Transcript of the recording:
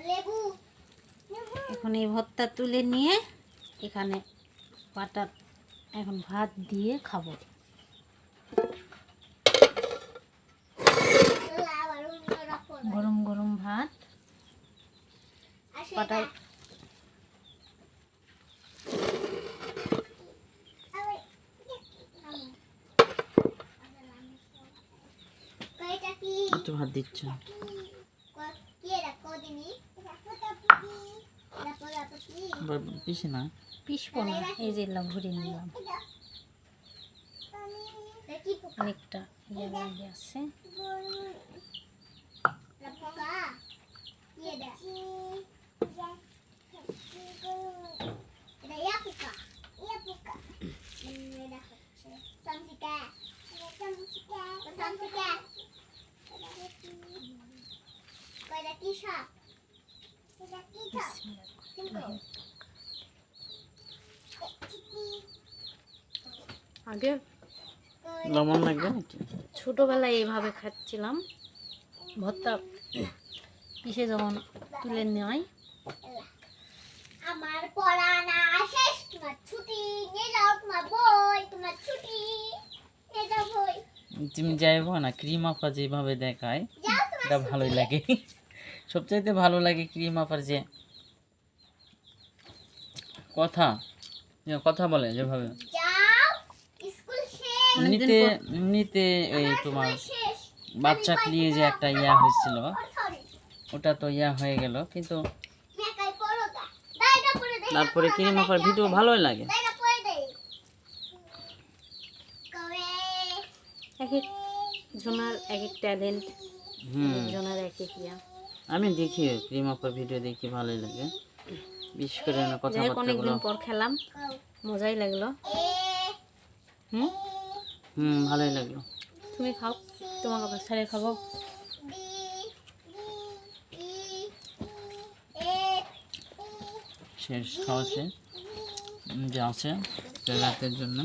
লেবু এখন এই ভর্তা তুলে নিয়ে এখানে পাটা এখন ভাত দিয়ে খাব গরম গরম ভাত একটু ভাত দিচ্ছ ক- কি এটা কদিনই তারপর তারপর কি পিসি না? পিসবো না। এই যে এলাম ভরে নিলাম। কি অনেকটা ইয়ে আছে। কি এটা এটা ইয়া পোকা ইয়া পোকা উম, এটা হচ্ছে সামসিকা সামসিকা সামসিকা কয়টা কি সাপ এটা কি সাপ কিন্তু আগে? লবণ লাগবে নাকি? ছোটোবেলায় এইভাবে খাচ্ছিলাম। ভর্তা পিসে যখন তুলে নেওয়াই আমার পড়া না শেষ তোমার ছুটি নিয়ে যাও তোমার বই তোমার ছুটি নিয়ে যাও বই। তুমি যাইবো না ক্রিম আফা যেভাবে দেখায় এটা ভালোই লাগে। সবচাইতে ভালো লাগে ক্রিম আফার যে কথা যে কথা বলে যেভাবে। এমনিতে এমনিতে ওই তোমার শেষ। বাচ্চাকে নিয়ে যে একটা ইয়া হয়েছিল ওটা তো ইয়া হয়ে গেল কিন্তু একাই পড়ো দা দাইটা পড়ে দেই তারপরে ক্রিম আফার ভিডিও ভালোই লাগে। এক এক জনার এক এক ট্যালেন্ট হুম। জনার এক এক ইয়া। আমি দেখি ক্রিম আফার ভিডিও দেখি ভালোই লাগে। বিশেষ করে কথাবার্তাগুলো। অনেকদিন পর খেলাম মজাই লাগল। হুম? হুম ভালোই লাগল। তুমি খাও তোমাকে আবার ছেড়ে খাব। শেষ খাওয়া শেষ। যে আছে রাতের জন্য।